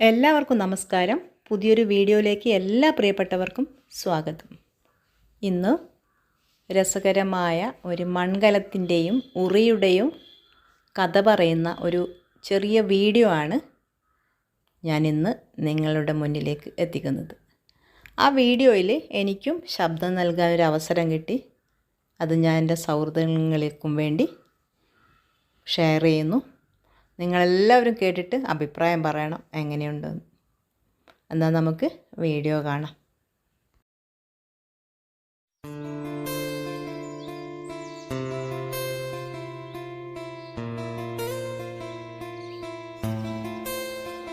എല്ലാവർക്കും നമസ്കാരം. പുതിയൊരു വീഡിയോയിലേക്ക് എല്ലാ പ്രിയപ്പെട്ടവർക്കും സ്വാഗതം. ഇന്ന് രസകരമായ ഒരു മൺകലത്തിന്റെയും ഉറിയുടെയും കഥ പറയുന്ന ഒരു ചെറിയ വീഡിയോ ആണ് ഞാനിന്ന് നിങ്ങളുടെ മുന്നിലേക്ക് എത്തിക്കുന്നത്. ആ വീഡിയോയിൽ എനിക്കും ശബ്ദം നൽകാൻ ഒരു അവസരം കിട്ടി. അത് ഞാൻ എന്റെ സൗഹൃദങ്ങൾക്കും വേണ്ടി ഷെയർ ചെയ്യുന്നു. നിങ്ങളെല്ലാവരും കേട്ടിട്ട് അഭിപ്രായം പറയണം. എങ്ങനെയുണ്ടെന്ന്. എന്നാൽ നമുക്ക് വീഡിയോ കാണാം.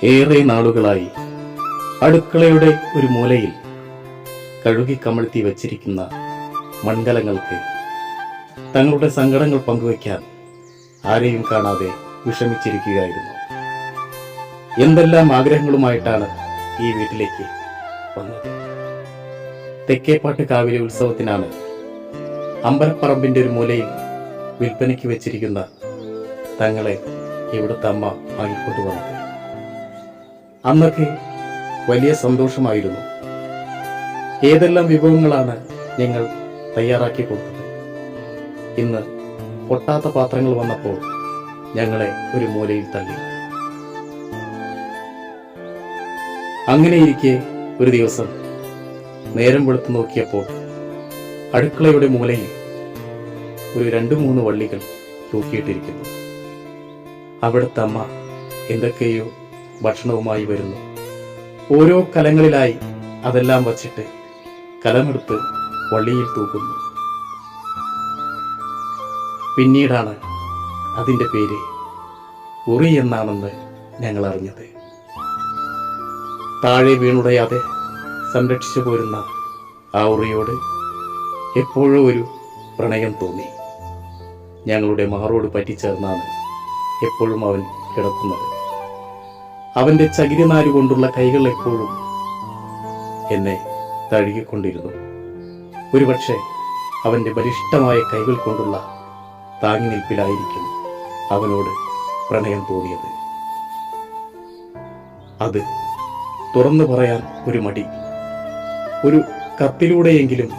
ഏറെ നാളുകളായി അടുക്കളയുടെ ഒരു മൂലയിൽ കഴുകി കമഴ്ത്തി വച്ചിരിക്കുന്ന മൺകലങ്ങൾക്ക് തങ്ങളുടെ സങ്കടങ്ങൾ പങ്കുവയ്ക്കാൻ ആരെയും കാണാതെ വിഷമിച്ചിരിക്കുകയായിരുന്നു. എന്തെല്ലാം ആഗ്രഹങ്ങളുമായിട്ടാണ് ഈ വീട്ടിലേക്ക് വന്നത്? തെക്കേപ്പാട്ട് കാവിലെ ഉത്സവത്തിനാണ് അമ്പലപ്പറമ്പിന്റെ ഒരു മൂലയിൽ വിൽപ്പനയ്ക്ക് വെച്ചിരിക്കുന്ന തങ്ങളെ ഇവിടുത്തെ അമ്മ വാങ്ങിക്കൊണ്ടുവന്നത് അന്നൊക്കെ വലിയ സന്തോഷമായിരുന്നു. ഏതെല്ലാം വിഭവങ്ങളാണ് ഞങ്ങൾ തയ്യാറാക്കി കൊടുത്തത്? ഇന്ന് പൊട്ടാത്ത പാത്രങ്ങൾ വന്നപ്പോൾ ഞങ്ങളെ ഒരു മൂലയിൽ തള്ളി. അങ്ങനെയിരിക്കെ ഒരു ദിവസം നേരം വെളുത്തു നോക്കിയപ്പോൾ അടുക്കളയുടെ മൂലയിൽ ഒരു രണ്ട് മൂന്ന് വള്ളികൾ തൂക്കിയിട്ടിരിക്കുന്നു. അവിടുത്തെ അമ്മ എന്തൊക്കെയോ ഭക്ഷണവുമായി വരുന്നു. ഓരോ കലങ്ങളിലായി അതെല്ലാം വച്ചിട്ട് കലമെടുത്ത് വള്ളിയിൽ തൂക്കുന്നു. പിന്നീടാണ് അതിന്റെ പേര് ഉറി എന്നാണെന്ന് ഞങ്ങൾ അറിഞ്ഞത് താഴെ വീണുടയാതെ സംരക്ഷിച്ചു പോരുന്ന ആ ഉറിയോട് എപ്പോഴും ഒരു പ്രണയം തോന്നി. ഞങ്ങളുടെ മാറോട് പറ്റിച്ചേർന്നാണ് എപ്പോഴും അവൻ കിടക്കുന്നത്. അവന്റെ ചകിരിനാരു കൊണ്ടുള്ള കൈകൾ എപ്പോഴും എന്നെ തഴുകിക്കൊണ്ടിരുന്നു. ഒരുപക്ഷെ അവന്റെ ബലിഷ്ടമായ കൈകൾ കൊണ്ടുള്ള താങ്ങി നിൽപ്പിലായിരിക്കും. അവനോട് പ്രണയം തോന്നിയത്. അത് തുറന്നു പറയാൻ ഒരു മടി. ഒരു കത്തിലൂടെയെങ്കിലും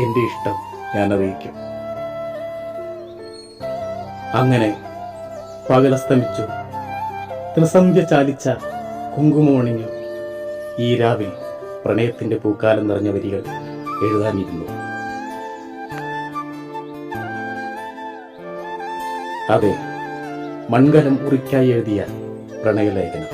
എന്റെ ഇഷ്ടം ഞാൻ അറിയിക്കും അങ്ങനെ പകലസ്തമിച്ചു ത്രിസന്ധ്യ ചാലിച്ച കുങ്കുമോണിഞ്ഞു. ഈ രാവിൽ പ്രണയത്തിന്റെ പൂക്കാലം നിറഞ്ഞ വരികൾ എഴുതാനിരുന്നു. അതെ മൺകലം ഉറിക്കായി എഴുതിയ പ്രണയലേഖനം.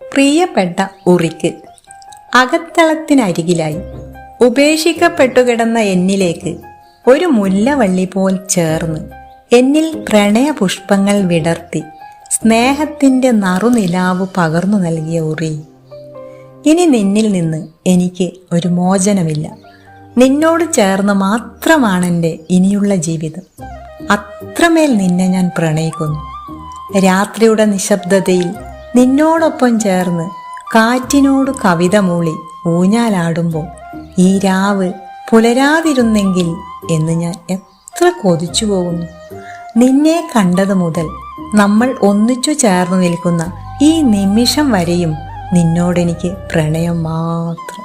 പ്രിയപ്പെട്ട ഉറിക്ക് അകത്തളത്തിനരികിലായി ഉപേക്ഷിക്കപ്പെട്ടുകിടന്ന എന്നിലേക്ക് ഒരു മുല്ലവള്ളി പോൽ ചേർന്ന് എന്നിൽ പ്രണയപുഷ്പങ്ങൾ വിടർത്തി സ്നേഹത്തിന്റെ നറുനിലാവ് പകർന്നു നൽകിയ ഉറി. ഇനി നിന്നിൽ നിന്ന് എനിക്ക് ഒരു മോചനമില്ല. നിന്നോട് ചേർന്ന് മാത്രമാണെന്റെ ഇനിയുള്ള ജീവിതം. അത്രമേൽ നിന്നെ ഞാൻ പ്രണയിക്കുന്നു. രാത്രിയുടെ നിശബ്ദതയിൽ നിന്നോടൊപ്പം ചേർന്ന് കാറ്റിനോട് കവിത മൂളി ഊഞ്ഞാലാടുമ്പോൾ ഈ രാവ് പുലരാതിരുന്നെങ്കിൽ എന്ന് ഞാൻ എത്ര കൊതിച്ചു പോകുന്നു. നിന്നെ കണ്ടത് മുതൽ നമ്മൾ ഒന്നിച്ചു ചേർന്ന് നിൽക്കുന്ന ഈ നിമിഷം വരെയും നിന്നോടെനിക്ക് പ്രണയം മാത്രം.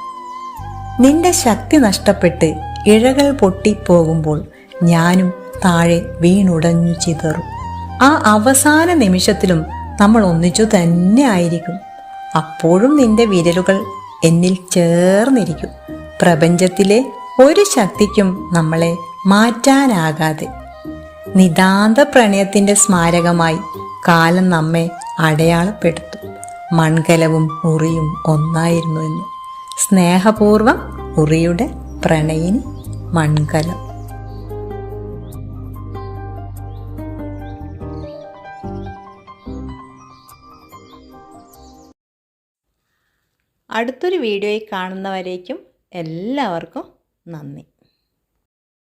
നിന്റെ ശക്തി നഷ്ടപ്പെട്ട് ഇഴകൾ പൊട്ടിപ്പോകുമ്പോൾ ഞാനും താഴെ വീണുടഞ്ഞു ചിതറും. ആ അവസാന നിമിഷത്തിലും നമ്മൾ ഒന്നിച്ചു തന്നെ ആയിരിക്കും. അപ്പോഴും നിന്റെ വിരലുകൾ എന്നിൽ ചേർന്നിരിക്കും. പ്രപഞ്ചത്തിലെ ഒരു ശക്തിക്കും നമ്മളെ മാറ്റാനാകാതെ. നിതാന്ത പ്രണയത്തിന്റെ സ്മാരകമായി കാലം നമ്മെ അടയാളപ്പെടുത്തും. മൺകലവും ഉറിയും ഒന്നായിരുന്നു എന്ന്. സ്നേഹപൂർവം ഉറിയുടെ പ്രണയിനി മൺകലം. അടുത്തൊരു വീഡിയോയിൽ കാണുന്നവരേക്കും എല്ലാവർക്കും നന്ദി.